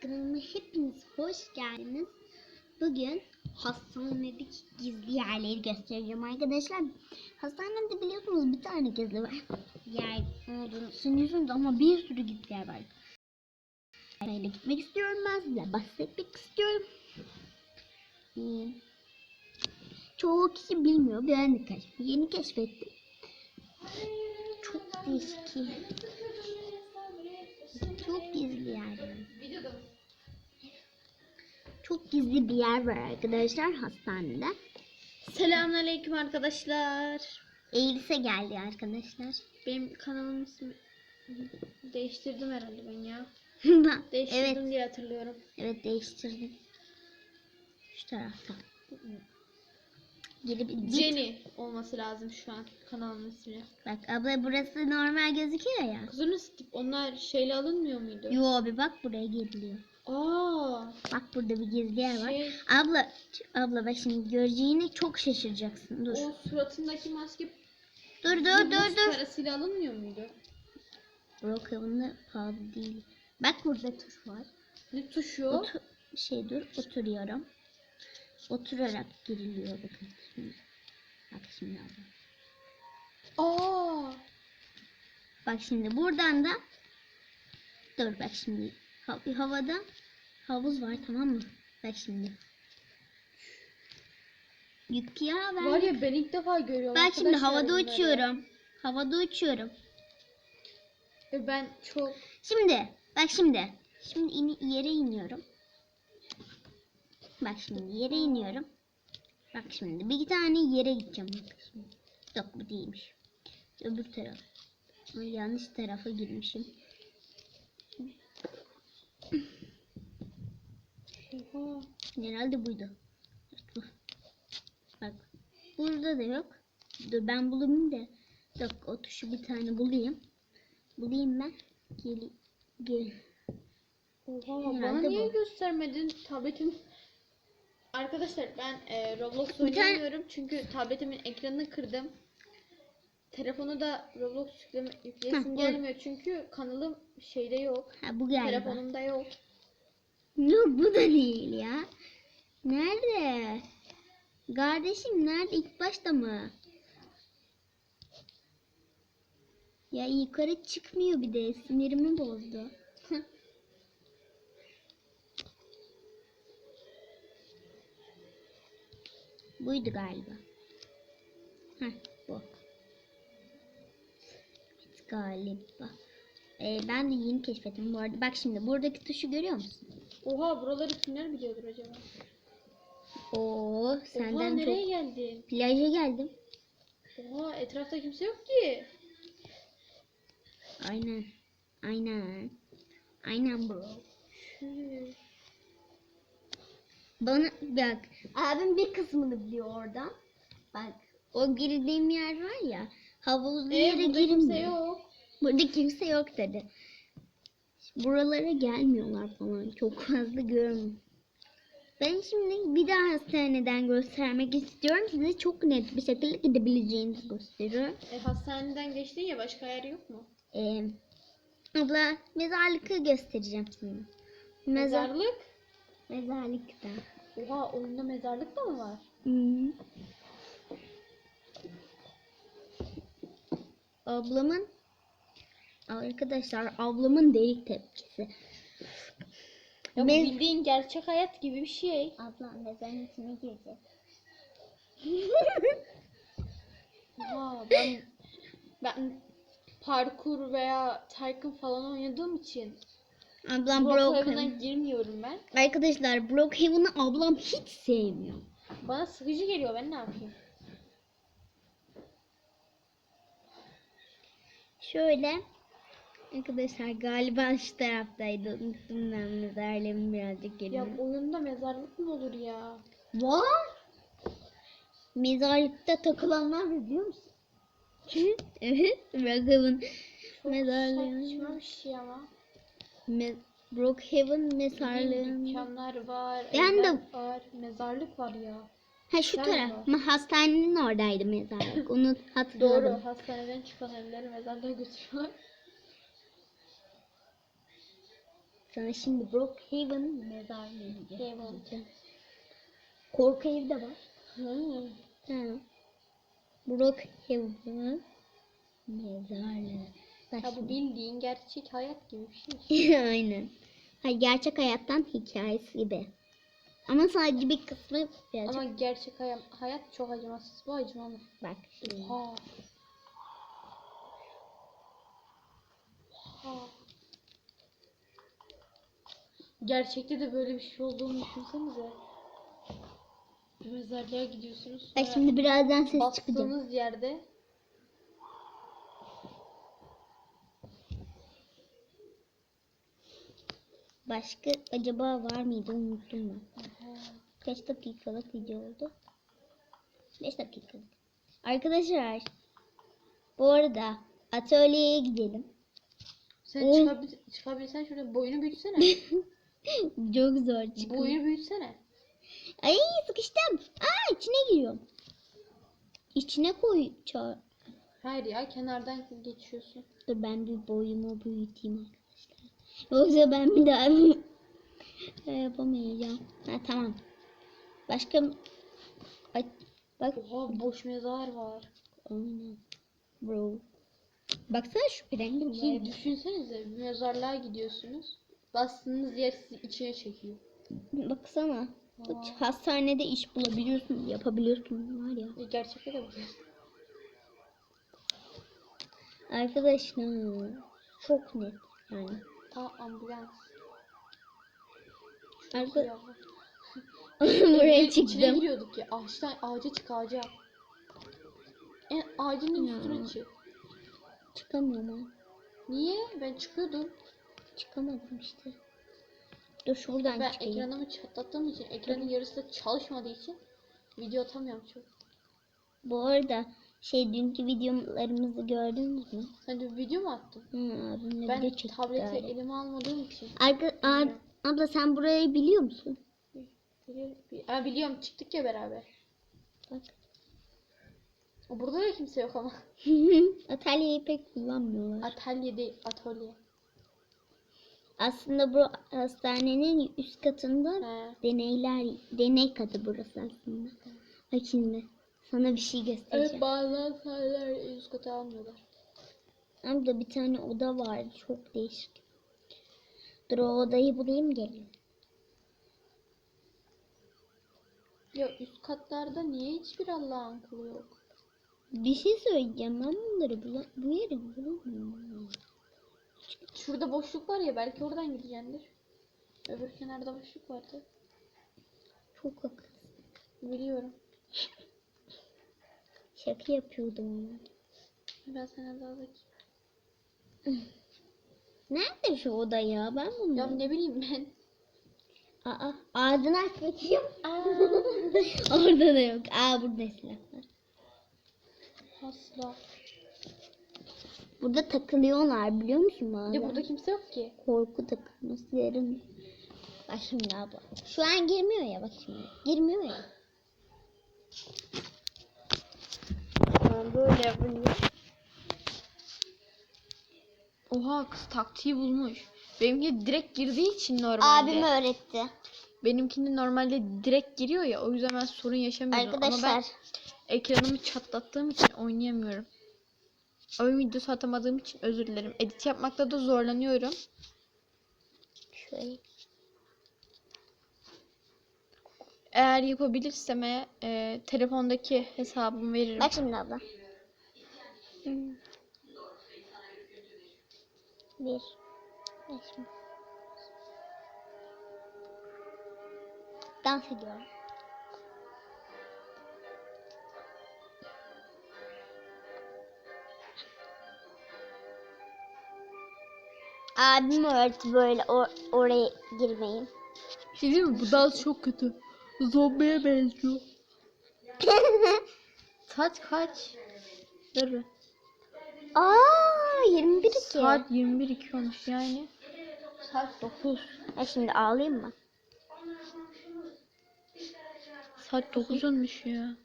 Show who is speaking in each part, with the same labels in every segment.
Speaker 1: kanalıma hepiniz hoş geldiniz. Bugün hastanedeki gizli yerleri göstereceğim arkadaşlar. Hastanede biliyorsunuz bir tane gizli var. Yer olduğunu sanıyorsunuz ama bir sürü gizli yer var. Böyle gitmek istiyorum ben size bahsetmek istiyorum. Hmm. Çoğu kişi bilmiyor. Ben de yeni keşfettim. Çok değişik. Çok gizli yer. Gizli bir yer var arkadaşlar hastanede.
Speaker 2: Selamünaleyküm arkadaşlar.
Speaker 1: Eğilse geldi arkadaşlar.
Speaker 2: Benim kanalımın ismi değiştirdim herhalde ben ya. Değiştirdim
Speaker 1: evet,
Speaker 2: diye hatırlıyorum.
Speaker 1: evet değiştirdim. Şu tarafta. Git.
Speaker 2: Jenny olması lazım şu an kanalımın ismi.
Speaker 1: Bak abla burası normal gözüküyor ya.
Speaker 2: Kuzunu Stip onlar şeyle alınmıyor muydu?
Speaker 1: Yo bir bak buraya giriliyor.
Speaker 2: Aa,
Speaker 1: Bak burada bir gizli yer var.
Speaker 2: şey,
Speaker 1: Abla, abla bak şimdi göreceğine çok şaşıracaksın. Dur.
Speaker 2: o suratındaki maske
Speaker 1: Dur dur dur dur.
Speaker 2: parasıyla alınmıyor muydu?
Speaker 1: Brokehaven'da pahalı değil. Bak burada tuş var.
Speaker 2: Ne tuşu?
Speaker 1: Otur, şey dur oturuyorum. Oturarak giriliyor bakın. Şimdi. Bak şimdi abla.
Speaker 2: Aa,
Speaker 1: Bak şimdi buradan da dur bak şimdi ha- havada havuz var tamam mı? Bak şimdi. Yük ya ben.
Speaker 2: var ya ben ilk defa görüyorum.
Speaker 1: bak şimdi havada uçuyorum. Havada uçuyorum.
Speaker 2: E, Ben çok
Speaker 1: Şimdi bak şimdi. Şimdi ini, yere iniyorum. Bak şimdi yere iniyorum. Bak şimdi bir tane yere gideceğim. Bak şimdi. Yok bu değilmiş. Öbür taraf. Yanlış tarafa girmişim.
Speaker 2: Oha.
Speaker 1: Herhalde buydu. Bak. Burada da yok. Dur ben bulayım da. Yok o tuşu bir tane bulayım. Bulayım ben. Gel. Gel.
Speaker 2: Oha bana
Speaker 1: Herhalde
Speaker 2: niye
Speaker 1: bu.
Speaker 2: göstermedin tabletim? Arkadaşlar ben e, Roblox
Speaker 1: Bir tane-
Speaker 2: çünkü tabletimin ekranını kırdım. Telefonu da Roblox yükleme, yükleyesim
Speaker 1: Heh,
Speaker 2: gelmiyor çünkü kanalım şeyde yok.
Speaker 1: Ha bu galiba.
Speaker 2: Telefonumda yok.
Speaker 1: Yok bu da değil ya. Nerede? Kardeşim nerede? İlk başta mı? Ya yukarı çıkmıyor bir de sinirimi bozdu. Buydu galiba. Heh galiba. Ee, ben de yeni keşfettim bu arada. Bak şimdi buradaki tuşu görüyor musun?
Speaker 2: Oha buraları kimler biliyordur acaba?
Speaker 1: Oo
Speaker 2: Oha
Speaker 1: senden
Speaker 2: nereye
Speaker 1: çok
Speaker 2: geldin?
Speaker 1: plaja geldim.
Speaker 2: Oha etrafta kimse yok ki.
Speaker 1: Aynen. Aynen. Aynen bro. Bana bak abim bir kısmını biliyor oradan. Bak o girdiğim yer var ya havuzlu
Speaker 2: E,
Speaker 1: yere
Speaker 2: burada kimse yok.
Speaker 1: Burada kimse yok dedi. Buralara gelmiyorlar falan. Çok fazla görmüyorum. Ben şimdi bir daha hastaneden göstermek istiyorum. Size çok net bir şekilde gidebileceğinizi gösteriyorum.
Speaker 2: E, hastaneden geçtin ya başka yer yok mu?
Speaker 1: Ee, abla mezarlıkı göstereceğim sana. Mezar,
Speaker 2: Mezarlık.
Speaker 1: mezarlıkta.
Speaker 2: Oha oyunda mezarlık da mı var?
Speaker 1: Hmm. Ablamın arkadaşlar ablamın delik tepkisi.
Speaker 2: Ya bu
Speaker 1: Mez-
Speaker 2: bildiğin gerçek hayat gibi bir şey.
Speaker 1: Abla mezarın içine gireceğiz.
Speaker 2: Oha ben ben parkur veya Tycoon falan oynadığım için
Speaker 1: Ablam
Speaker 2: Brookhaven'a
Speaker 1: Brookhaven.
Speaker 2: girmiyorum ben.
Speaker 1: Arkadaşlar Brookhaven'ı ablam hiç sevmiyor.
Speaker 2: Bana sıkıcı geliyor ben ne yapayım?
Speaker 1: Şöyle Arkadaşlar galiba şu taraftaydı. Unuttum ben mezarlığımı birazcık
Speaker 2: Ya
Speaker 1: geliyorum.
Speaker 2: oyunda mezarlık mı olur ya?
Speaker 1: Var. Mezarlıkta takılanlar biliyor musun? evet. Brookhaven
Speaker 2: Çok
Speaker 1: mezarlığı.
Speaker 2: saçma bir şey ama.
Speaker 1: Me Brookhaven
Speaker 2: Bildiğin
Speaker 1: mezarlığı.
Speaker 2: Dükkanlar var,
Speaker 1: Ben de-
Speaker 2: var, mezarlık var ya.
Speaker 1: Ha şu
Speaker 2: Ben
Speaker 1: taraf. Ma hastanenin oradaydı mezarlık. Onu hatırladım.
Speaker 2: Doğru, hastaneden çıkan evleri mezarlığa götürüyorlar.
Speaker 1: Sana şimdi Brookhaven mezarlığı diyeceğim. Korku evi de var.
Speaker 2: Hmm.
Speaker 1: Ha. Brookhaven mezarlığı.
Speaker 2: Ya bu bildiğin gerçek hayat gibi bir şey.
Speaker 1: Aynen. Hayır, gerçek hayattan hikayesi gibi. Ama sadece bir kısmı birazcık.
Speaker 2: Ama gerçek hayat, hayat çok acımasız. Bu acımalı.
Speaker 1: Bak şimdi.
Speaker 2: Oha. Oha. Gerçekte de böyle bir şey olduğunu düşünsenize. Bir mezarlığa gidiyorsunuz.
Speaker 1: Bak şimdi birazdan ses çıkacak.
Speaker 2: bastığınız yerde
Speaker 1: Başka acaba var mıydı unuttum ben. Kaç dakikalık video oldu? 5 dakikalık. Arkadaşlar bu arada atölyeye gidelim.
Speaker 2: sen
Speaker 1: Oğlum.
Speaker 2: çıkabil, çıkabilsen şöyle boyunu büyütsene.
Speaker 1: Çok zor çıkıyor.
Speaker 2: boyunu büyütsene.
Speaker 1: Ay sıkıştım. Aa içine giriyorum. İçine koy. ça-
Speaker 2: Hayır ya kenardan geçiyorsun.
Speaker 1: Dur ben bir boyumu büyüteyim arkadaşlar. Yoksa ben bir daha şey yapamayacağım. Ha tamam. Başka Ay, bak
Speaker 2: Oha boş mezar var.
Speaker 1: Aynen. Bro. Baksana şu rengi
Speaker 2: Şimdi düşünsenize bir mezarlığa gidiyorsunuz. Bastığınız yer sizi içine çekiyor.
Speaker 1: Baksana. Bak,
Speaker 2: Aa.
Speaker 1: Hastanede iş bulabiliyorsun, yapabiliyorsun var ya.
Speaker 2: E, Gerçekte de.
Speaker 1: Arkadaşlar çok net yani.
Speaker 2: Ta ambulans.
Speaker 1: Arka...
Speaker 2: Ya.
Speaker 1: Buraya
Speaker 2: İçine
Speaker 1: çıktım.
Speaker 2: giriyorduk ya. Ağaçtan ağaca çık ağaca. En ağacın
Speaker 1: Ya.
Speaker 2: üstüne çık.
Speaker 1: Çıkamıyorum ha.
Speaker 2: Niye? Ben çıkıyordum.
Speaker 1: Çıkamadım işte. Dur şuradan
Speaker 2: Ben
Speaker 1: çıkayım.
Speaker 2: ekranımı çatlattığım için, ekranın yarısı da çalışmadığı için video atamıyorum çok.
Speaker 1: Bu arada şey dünkü videolarımızı gördünüz mü?
Speaker 2: Sen de video mu attın?
Speaker 1: Hı, abimle
Speaker 2: Ben
Speaker 1: video çektik
Speaker 2: tableti
Speaker 1: galiba.
Speaker 2: elime almadığım için.
Speaker 1: Arka, ab, abla sen burayı biliyor musun?
Speaker 2: Biliyorum, Aa, biliyorum çıktık ya beraber.
Speaker 1: Bak.
Speaker 2: Burada da kimse yok ama.
Speaker 1: Atölyeyi pek kullanmıyorlar.
Speaker 2: Atölye değil, atölye.
Speaker 1: Aslında bu hastanenin üst katında
Speaker 2: He.
Speaker 1: deneyler, deney katı burası aslında. Bak şimdi sana bir şey göstereceğim.
Speaker 2: Evet bazen hastaneler üst kata almıyorlar.
Speaker 1: Abla bir tane oda vardı çok değişik. Dur o odayı bulayım gelin.
Speaker 2: Ya üst katlarda niye hiçbir Allah'ın kulu yok?
Speaker 1: Bir şey söyleyeceğim ben bunları bula bu yeri bulamıyorum.
Speaker 2: Şurada boşluk var ya belki oradan gideceksindir. Öbür kenarda boşluk vardı.
Speaker 1: Çok akıllı.
Speaker 2: Biliyorum.
Speaker 1: Şaka yapıyordum.
Speaker 2: Ben sana daha bakayım.
Speaker 1: Nerede şu oda ya? Ben bunu.
Speaker 2: Ya ne bileyim ben.
Speaker 1: Aa, ağzını aç bakayım. Orada da yok. Aa burada silah var.
Speaker 2: Asla.
Speaker 1: Burada takılıyorlar biliyor musun bazen?
Speaker 2: de burada kimse yok ki.
Speaker 1: Korku takılması yarım. Bak şimdi abla. Şu an girmiyor ya bak şimdi. Girmiyor ya.
Speaker 2: Tamam böyle yapılıyor. Oha kız taktiği bulmuş. Benimki direkt girdiği için normalde.
Speaker 1: Abim öğretti.
Speaker 2: Benimkinin normalde direkt giriyor ya o yüzden ben sorun yaşamıyorum. Ama ben
Speaker 1: Arkadaşlar
Speaker 2: ekranımı çatlattığım için oynayamıyorum. Oyun videosu atamadığım için özür dilerim. Edit yapmakta da zorlanıyorum.
Speaker 1: şöyle.
Speaker 2: Eğer yapabilirsem eğer, e, telefondaki hesabımı veririm.
Speaker 1: Bak şimdi abla. Hmm. Bir. Bak şimdi. Dans ediyorum. Abim öğretti böyle or- oraya girmeyin.
Speaker 2: Şey değil mi? Bu dans çok kötü. Zombiye benziyor. Saat kaç? Dur.
Speaker 1: Aa 21 ki.
Speaker 2: Saat 21 2 olmuş yani. Saat 9.
Speaker 1: Ha şimdi ağlayayım mı?
Speaker 2: Saat 9 olmuş ya.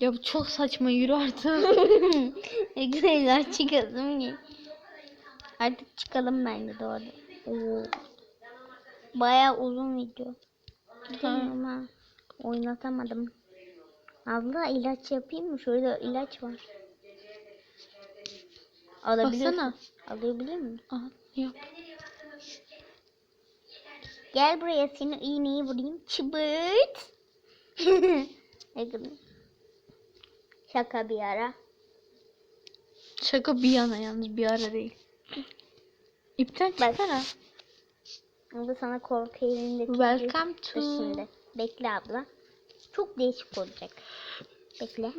Speaker 2: Ya bu çok saçma yürü artık.
Speaker 1: güzel çıkıyordum ki. Artık çıkalım bence de orada. Oo. Bayağı uzun video. Ama oynatamadım. Abla ilaç yapayım mı? Şurada ilaç var. Alabiliyorsun.
Speaker 2: Baksana.
Speaker 1: Alabilir miyim?
Speaker 2: Aha, yap.
Speaker 1: Gel buraya seni iğneyi vurayım. Çıbırt. Şaka bir ara.
Speaker 2: Şaka bir yana yalnız bir ara değil. İpten çıksana.
Speaker 1: Abla sana korku elindeki
Speaker 2: Welcome to
Speaker 1: şimdi. Bekle abla. Çok değişik olacak. Bekle.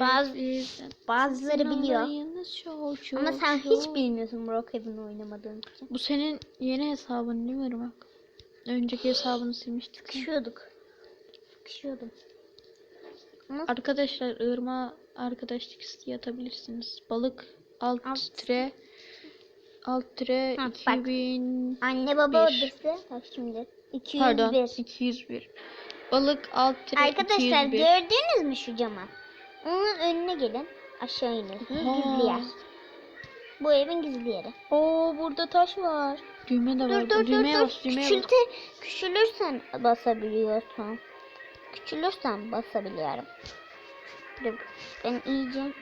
Speaker 1: Bazı- Bazıları biliyor. Ama sen hiç bilmiyorsun Brookhaven oynamadığın için.
Speaker 2: Bu senin yeni hesabın değil mi Irmak? Önceki hesabını silmiştik.
Speaker 1: Sıkışıyorduk. Sıkışıyordum. Ama
Speaker 2: Arkadaşlar Irma arkadaşlık isteği atabilirsiniz. Balık alt,
Speaker 1: Alt.
Speaker 2: tire alt tire
Speaker 1: Ha, bak.
Speaker 2: 2000
Speaker 1: anne baba odası. Bak şimdi. 201.
Speaker 2: pardon 201. Balık alt tire
Speaker 1: Arkadaşlar
Speaker 2: 201.
Speaker 1: gördünüz mü şu camı? Onun önüne gelin. Aşağı iniyorsunuz. Gizli yer. Bu evin gizli yeri. Oo burada taş var.
Speaker 2: Düğme de var.
Speaker 1: Dur dur dur
Speaker 2: düğmeye
Speaker 1: dur.
Speaker 2: bas, düğmeye bas.
Speaker 1: Küçülte, küçülürsen basabiliyorsun. Küçülürsen basabiliyorum. Dur. Ben iyice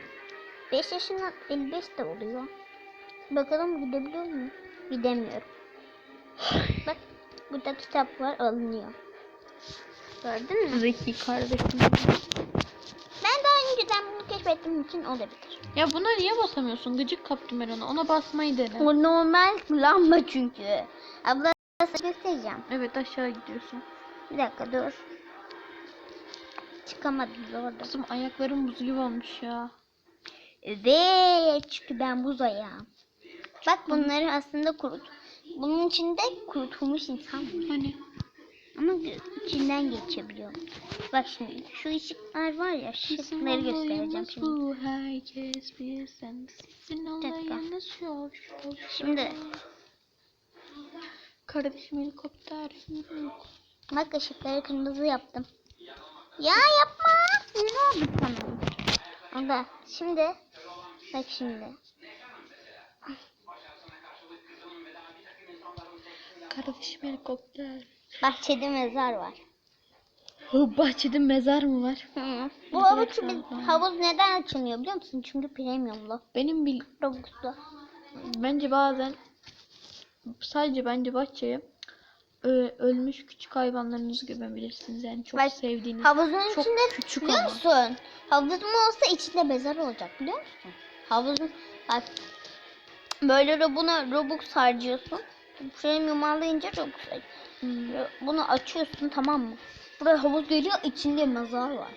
Speaker 1: 5 yaşına 55 de oluyor. Bakalım gidebiliyor muyum? Gidemiyorum. Bak burada kitap var alınıyor. Gördün mü?
Speaker 2: Zeki kardeşim.
Speaker 1: Ben daha önceden bunu keşfettiğim için olabilir.
Speaker 2: Ya buna niye basamıyorsun? Gıcık kaptım ben ona. Ona basmayı dene.
Speaker 1: Bu normal lamba çünkü. Abla sana göstereceğim.
Speaker 2: Evet aşağı gidiyorsun.
Speaker 1: Bir dakika dur. Çıkamadım orada.
Speaker 2: Kızım ayaklarım buz gibi olmuş ya.
Speaker 1: Evet çünkü ben buz ayağım. Bak bunları aslında kurut. Bunun içinde kurutulmuş insan var.
Speaker 2: Hani?
Speaker 1: Ama içinden geçebiliyor. Bak şimdi şu ışıklar var ya ışıkları göstereceğim şimdi.
Speaker 2: Bu herkes bir sen. Sizin yok,
Speaker 1: Şimdi-.
Speaker 2: Kardeşim helikopter.
Speaker 1: Bak ışıkları kırmızı yaptım. Ya yapma. Ne oldu sana? Onda şimdi bak şimdi.
Speaker 2: Kardeşim helikopter.
Speaker 1: Bahçede mezar var.
Speaker 2: Bahçede mezar mı var?
Speaker 1: Hı. Bu
Speaker 2: şu an.
Speaker 1: havuz neden açılmıyor biliyor musun? Çünkü premiumlu.
Speaker 2: Benim bil
Speaker 1: Robux'lu.
Speaker 2: bence bazen sadece bence bahçeye ö- ölmüş küçük hayvanlarınızı gömebilirsiniz. Yani çok
Speaker 1: Bak,
Speaker 2: sevdiğiniz.
Speaker 1: Havuzun
Speaker 2: Çok
Speaker 1: içinde
Speaker 2: küçük
Speaker 1: biliyor
Speaker 2: ama.
Speaker 1: musun? Havuzun olsa içinde mezar olacak biliyor musun? Havuzun bak böyle ro- buna Robux harcıyorsun. Premium alınca Robux
Speaker 2: Hmm.
Speaker 1: Bunu açıyorsun tamam mı? Buraya havuz geliyor içinde mezar var.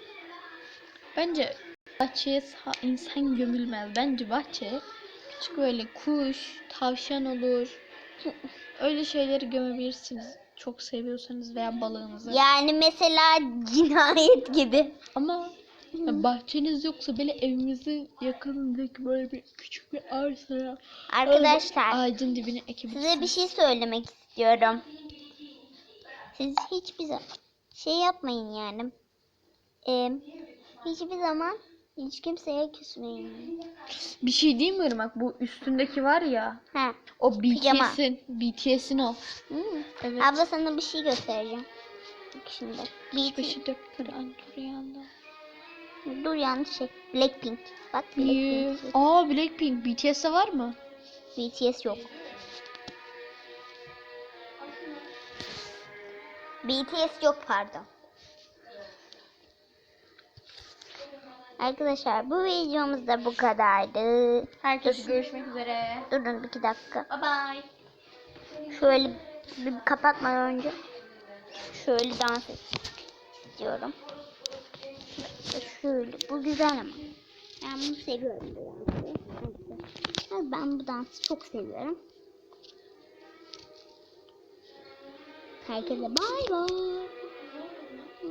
Speaker 2: Bence bahçeye sa- insan gömülmez. Bence bahçeye küçük böyle kuş, tavşan olur. Öyle şeyleri gömebilirsiniz. Çok seviyorsanız veya balığınızı.
Speaker 1: Yani mesela cinayet gibi.
Speaker 2: Ama ya bahçeniz yoksa böyle evinizin yakınındaki böyle bir küçük bir arsaya
Speaker 1: Arkadaşlar
Speaker 2: ağacın dibine ekebilirsiniz.
Speaker 1: size bir şey söylemek istiyorum. Siz hiçbir zaman şey yapmayın yani. Ee, hiçbir zaman hiç kimseye küsmeyin.
Speaker 2: Bir şey diyeyim mi Irmak? Bu üstündeki var ya.
Speaker 1: Ha.
Speaker 2: O. BTS'in. BTS'in o.
Speaker 1: Hmm.
Speaker 2: Evet.
Speaker 1: Abla sana bir şey göstereceğim. Bak şimdi. BT.
Speaker 2: Başı döktü an dur yanda.
Speaker 1: Dur yanlış şey. Blackpink. Bak
Speaker 2: Yuh.
Speaker 1: Blackpink.
Speaker 2: Aa Blackpink. BTS'de var mı?
Speaker 1: BTS yok. BTS yok pardon. Arkadaşlar bu videomuz da bu kadardı.
Speaker 2: Herkese görüşmek üzere.
Speaker 1: Durun iki dakika.
Speaker 2: Bye bye.
Speaker 1: Şöyle bir kapatmadan önce şöyle dans istiyorum. Şöyle bu güzel ama. Ben bunu seviyorum bu dansı. Ben bu dansı çok seviyorum. Herkese bay bay.